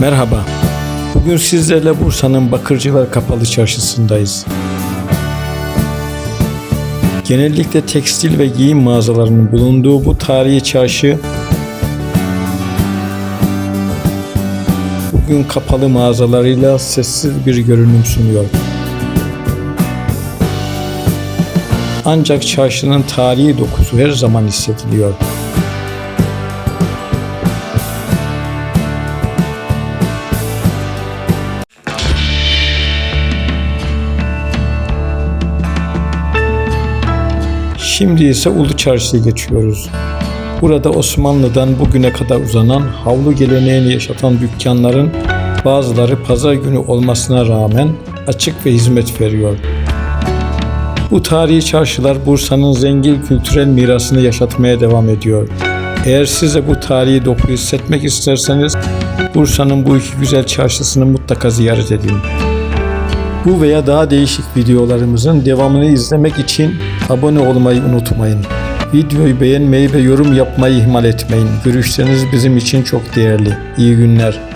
Merhaba. Bugün sizlerle Bursa'nın Bakırcılar Kapalı Çarşısı'ndayız. Genellikle tekstil ve giyim mağazalarının bulunduğu bu tarihi çarşı bugün kapalı mağazalarıyla sessiz bir görünüm sunuyor. Ancak çarşının tarihi dokusu her zaman hissediliyor. Şimdi ise Ulu Çarşı'ya geçiyoruz. Burada Osmanlı'dan bugüne kadar uzanan havlu geleneğini yaşatan dükkanların bazıları pazar günü olmasına rağmen açık ve hizmet veriyor. Bu tarihi çarşılar Bursa'nın zengin kültürel mirasını yaşatmaya devam ediyor. Eğer siz de bu tarihi dokuyu hissetmek isterseniz Bursa'nın bu iki güzel çarşısını mutlaka ziyaret edin. Bu veya daha değişik videolarımızın devamını izlemek için abone olmayı unutmayın. Videoyu beğenmeyi ve yorum yapmayı ihmal etmeyin. Görüşleriniz bizim için çok değerli. İyi günler.